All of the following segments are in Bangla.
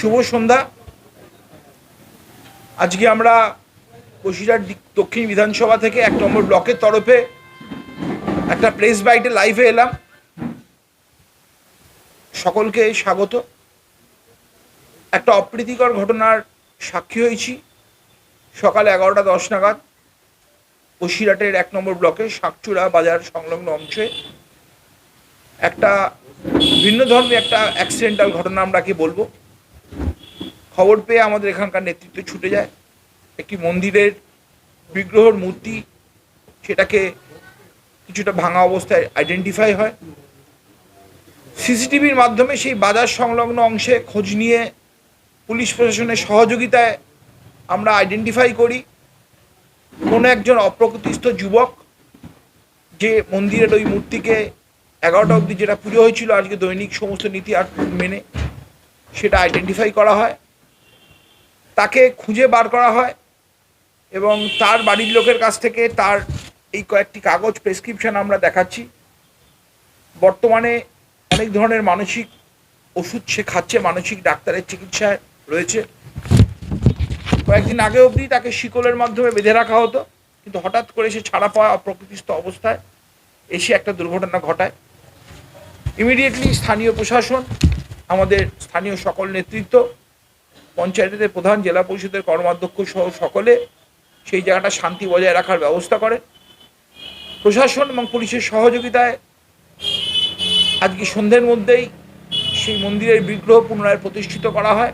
শুভ সন্ধ্যা। আজকে আমরা দি- দক্ষিণ বিধানসভা থেকে এক নম্বর ব্লকের তরফে একটা প্রেস বাইটে লাইভে এলাম। সকলকে স্বাগত। একটা অপ্রীতিকর ঘটনার সাক্ষী হয়েছি সকাল এগারোটা দশ নাগাদ বসিরহাটের এক নম্বর ব্লকে শাকচুড়া বাজার সংলগ্ন অংশে। একটা ভিন্ন ধর্মী একটা অ্যাক্সিডেন্টাল ঘটনা আমরা কি বলব? খবর পেয়ে আমাদের এখানকার নেতৃত্ব ছুটে যায়। একটি মন্দিরের বিগ্রহর মূর্তি সেটাকে কিছুটা ভাঙা অবস্থায় আইডেন্টিফাই হয়। সিসিটিভির মাধ্যমে সেই বাজার সংলগ্ন অংশে খোঁজ নিয়ে পুলিশ প্রশাসনের সহযোগিতায় আমরা আইডেন্টিফাই করি। কোনো একজন অপ্রকৃতিস্থ যুবক যে মন্দিরের ওই মূর্তিকে এগারোটা অবধি যেটা পুজো হয়েছিল, আজকে দৈনিক সমস্ত নীতি আর মেনে সেটা আইডেন্টিফাই করা হয়। তাকে খুঁজে বার করা হয় এবং তার বাড়ির লোকের কাছ থেকে তার এই কয়েকটি কাগজ প্রেসক্রিপশন আমরা দেখাচ্ছি। বর্তমানে অনেক ধরনের মানসিক ওষুধ সে খাচ্ছে, মানসিক ডাক্তারের চিকিৎসায় রয়েছে। কয়েকদিন আগে অবধি তাকে শিকলের মাধ্যমে বেঁধে রাখা হতো, কিন্তু হঠাৎ করে সে ছাড়া পাওয়া অপ্রকৃতিস্থ অবস্থায় এসে একটা দুর্ঘটনা ঘটায়। ইমিডিয়েটলি স্থানীয় প্রশাসন, আমাদের স্থানীয় সকল নেতৃত্ব পঞ্চায়েতের প্রধান, জেলা পরিষদের কর্মাধ্যক্ষ সহ সকলে সেই জায়গাটা শান্তি বজায় রাখার ব্যবস্থা করে। প্রশাসন এবং পুলিশের সহযোগিতায় আজকে সন্ধ্যের মধ্যেই সেই মন্দিরের বিগ্রহ পুনরায় প্রতিষ্ঠিত করা হয়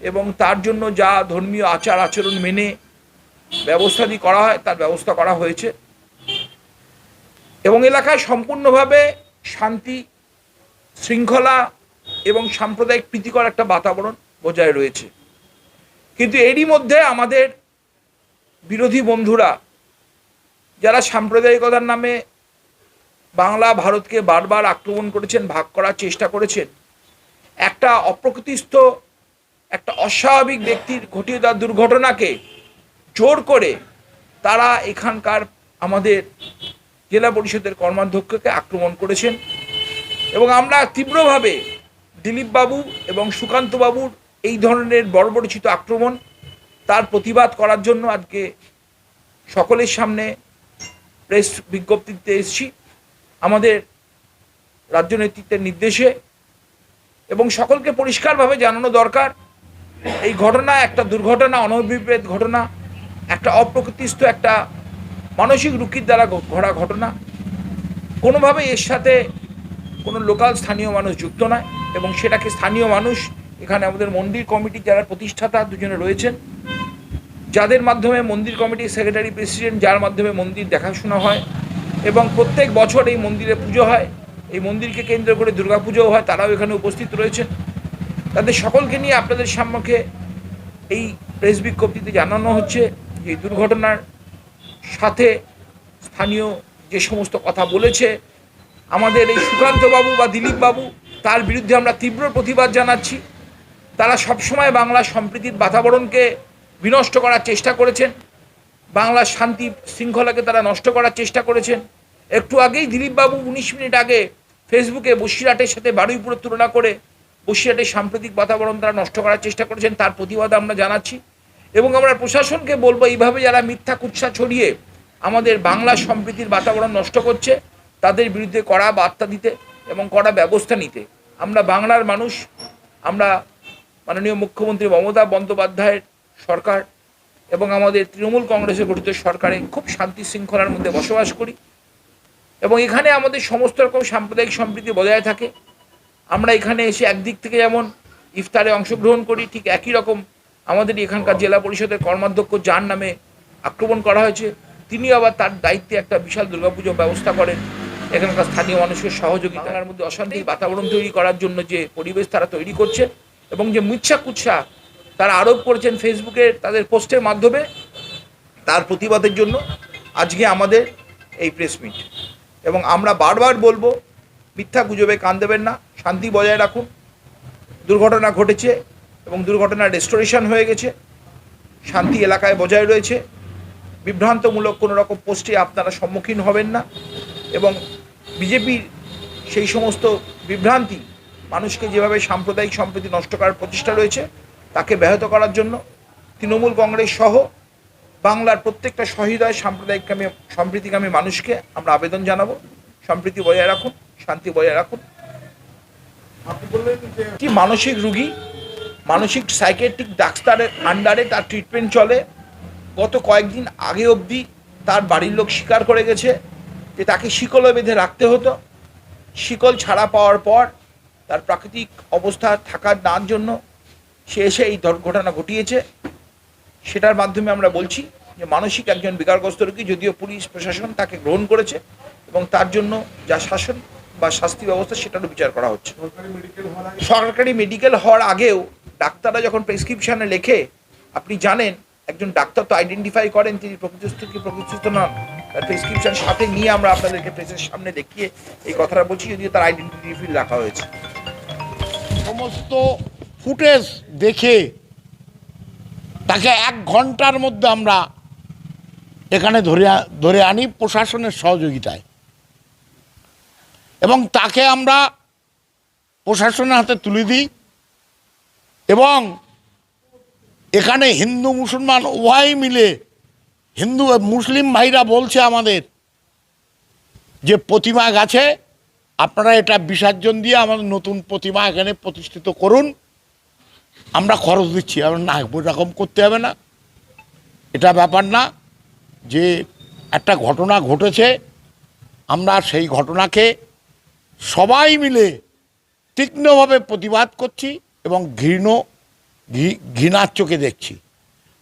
এবং তার জন্য যা ধর্মীয় আচার আচরণ মেনে ব্যবস্থাদি করা হয়, তার ব্যবস্থা করা হয়েছে। এবং এলাকায় সম্পূর্ণভাবে শান্তি, শৃঙ্খলা এবং সাম্প্রদায়িক প্রীতিকর একটা বাতাবরণ। বজায় রয়েছে। কিন্তু এরই মধ্যে আমাদের বিরোধী বন্ধুরা, যারা সাম্প্রদায়িকতার নামে বাংলা ভারতকে বারবার আক্রমণ করেছেন, ভাগ করার চেষ্টা করেছেন, একটা অপ্রকৃতিস্থ, একটা অস্বাভাবিক ব্যক্তির ঘটিয়ে দেওয়া দুর্ঘটনাকে জোর করে তারা এখানকার আমাদের জেলা পরিষদের কর্মাধ্যক্ষকে আক্রমণ করেছেন। এবং আমরা তীব্রভাবে দিলীপবাবু এবং সুকান্তবাবুর এই ধরনের বর্বরচিত আক্রমণ তার প্রতিবাদ করার জন্য আজকে সকলের সামনে প্রেস বিজ্ঞপ্তিতে এসেছি। আমাদের রাজ্য নেতৃত্বের নির্দেশে এবং সকলকে পরিষ্কারভাবে জানানো দরকার, এই ঘটনা একটা দুর্ঘটনা, অনভিপ্রেত ঘটনা, একটা অপ্রকৃতিস্থ একটা মানসিক রুকির দ্বারা ঘ- ঘটা ঘটনা। কোনোভাবে এর সাথে কোনো লোকাল স্থানীয় মানুষ যুক্ত নয় এবং সেটাকে স্থানীয় মানুষ এখানে আমাদের মন্দির কমিটির যারা প্রতিষ্ঠাতা দুজনে রয়েছেন, যাদের মাধ্যমে মন্দির কমিটির সেক্রেটারি প্রেসিডেন্ট, যার মাধ্যমে মন্দির দেখাশোনা হয় এবং প্রত্যেক বছর এই মন্দিরে পুজো হয়, এই মন্দিরকে কেন্দ্র করে দুর্গাপুজোও হয়, তারাও এখানে উপস্থিত রয়েছেন। তাদের সকলকে নিয়ে আপনাদের সম্মুখে এই প্রেস বিজ্ঞপ্তিতে জানানো হচ্ছে এই দুর্ঘটনার সাথে স্থানীয় যে সমস্ত কথা বলেছে, আমাদের এই সুকান্তবাবু বা দিলীপবাবু, তার বিরুদ্ধে আমরা তীব্র প্রতিবাদ জানাচ্ছি। তারা সবসময় বাংলার সম্প্রীতির বাতাবরণকে বিনষ্ট করার চেষ্টা করেছেন। বাংলার শান্তি শৃঙ্খলাকে তারা নষ্ট করার চেষ্টা করেছেন। একটু আগেই দিলীপবাবু উনিশ মিনিট আগে ফেসবুকে বসিরহাটের সাথে বারুইপুরের তুলনা করে বসিরহাটের সাম্প্রতিক বাতাবরণ তারা নষ্ট করার চেষ্টা করেছেন, তার প্রতিবাদ আমরা জানাচ্ছি। এবং আমরা প্রশাসনকে বলব, এইভাবে যারা মিথ্যা কুৎসা ছড়িয়ে আমাদের বাংলার সম্প্রীতির বাতাবরণ নষ্ট করছে, তাদের বিরুদ্ধে কড়া বার্তা দিতে এবং কড়া ব্যবস্থা নিতে। আমরা বাংলার মানুষ, আমরা মাননীয় মুখ্যমন্ত্রী মমতা বন্দ্যোপাধ্যায়ের সরকার এবং আমাদের তৃণমূল কংগ্রেসে গঠিত সরকারে খুব শান্তি শৃঙ্খলার মধ্যে বসবাস করি এবং এখানে আমাদের সমস্ত রকম সাম্প্রদায়িক সম্প্রীতি বজায় থাকে। আমরা এখানে এসে একদিক থেকে যেমন ইফতারে অংশগ্রহণ করি, ঠিক একই রকম আমাদের এখানকার জেলা পরিষদের কর্মাধ্যক্ষ যার নামে আক্রমণ করা হয়েছে, তিনি আবার তার দায়িত্বে একটা বিশাল দুর্গাপুজো ব্যবস্থা করেন। এখানকার স্থানীয় মানুষের সহযোগিতার মধ্যে অশান্তি বাতাবরণ তৈরি করার জন্য যে পরিবেশ তারা তৈরি করছে এবং যে মিথ্যা কুৎসা তারা আরোপ করেছেন ফেসবুকে তাদের পোস্টের মাধ্যমে, তার প্রতিবাদের জন্য আজকে আমাদের এই প্রেস মিট। এবং আমরা বারবার বলব, মিথ্যা গুজবে কান দেবেন না, শান্তি বজায় রাখুন। দুর্ঘটনা ঘটেছে এবং দুর্ঘটনার রেস্টোরেশন হয়ে গেছে। শান্তি এলাকায় বজায় রয়েছে। বিভ্রান্তমূলক কোনো রকম পোস্টে আপনারা সম্মুখীন হবেন না। এবং বিজেপির সেই সমস্ত বিভ্রান্তি মানুষকে যেভাবে সাম্প্রদায়িক সম্প্রীতি নষ্ট করার প্রচেষ্টা রয়েছে তাকে ব্যাহত করার জন্য তৃণমূল কংগ্রেস সহ বাংলার প্রত্যেকটা সহৃদয় সাম্প্রদায়িককামী সম্প্রীতিকামী মানুষকে আমরা আবেদন জানাব। সম্প্রীতি বজায় রাখুন শান্তি বজায় রাখুন। কি মানসিক রুগী মানসিক সাইকেট্রিক ডাক্তারের আন্ডারে তার ট্রিটমেন্ট চলে। গত কয়েকদিন আগে অবধি তার বাড়ির লোক স্বীকার করে গেছে যে তাকে শিকলে বেঁধে রাখতে হতো। শিকল ছাড়া পাওয়ার পর তার প্রাকৃতিক অবস্থা থাকার নার জন্য সে এসে এই ঘটনা ঘটিয়েছে। সেটার মাধ্যমে আমরা বলছি যে মানসিক একজন বিকারগ্রস্ত রোগী, যদিও পুলিশ, প্রশাসন তাকে গ্রহণ করেছে এবং তার জন্য যা শাসন বা শাস্তি ব্যবস্থা সেটারও বিচার করা হচ্ছে। সরকারি মেডিকেল হওয়ার আগেও ডাক্তাররা যখন প্রেসক্রিপশানে লেখে, আপনি জানেন, একজন ডাক্তার তো আইডেন্টিফাই করেন, তিনি প্রকৃতিস্থ কি প্রকৃতিস্থ নন। তার প্রেসক্রিপশন সাথে নিয়ে আমরা আপনাদেরকে প্রেসের সামনে দেখিয়ে এই কথাটা বলছি, যদিও তার আইডেন্টিটি ফিল রাখা হয়েছে। সমস্ত ফুটেজ দেখে তাকে এক ঘণ্টার মধ্যে আমরা এখানে ধরে ধরে আনি প্রশাসনের সহযোগিতায়। এবং তাকে আমরা প্রশাসনের হাতে তুলে দিই এবং এখানে হিন্দু, মুসলমান উভয় মিলে হিন্দু, মুসলিম ভাইরা বলছে আমাদের যে প্রতিমা গাছে আপনারা এটা বিসর্জন দিয়ে আমাদের নতুন প্রতিমা এখানে প্রতিষ্ঠিত করুন। আমরা খরচ দিচ্ছি, আমরা না এরকম করতে হবে না। এটা ব্যাপার না, যে একটা ঘটনা ঘটেছে, আমরা সেই ঘটনাকে সবাই মিলে তীক্ষ্ণভাবে প্রতিবাদ করছি এবং ঘৃণ ঘৃণার চোখে দেখছি।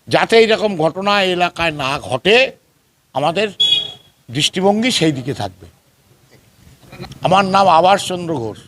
যাতে এইরকম ঘটনা এলাকায় না ঘটে, আমাদের দৃষ্টিভঙ্গি সেই দিকে থাকবে। আমার নাম আবাস চন্দ্র ঘোষ।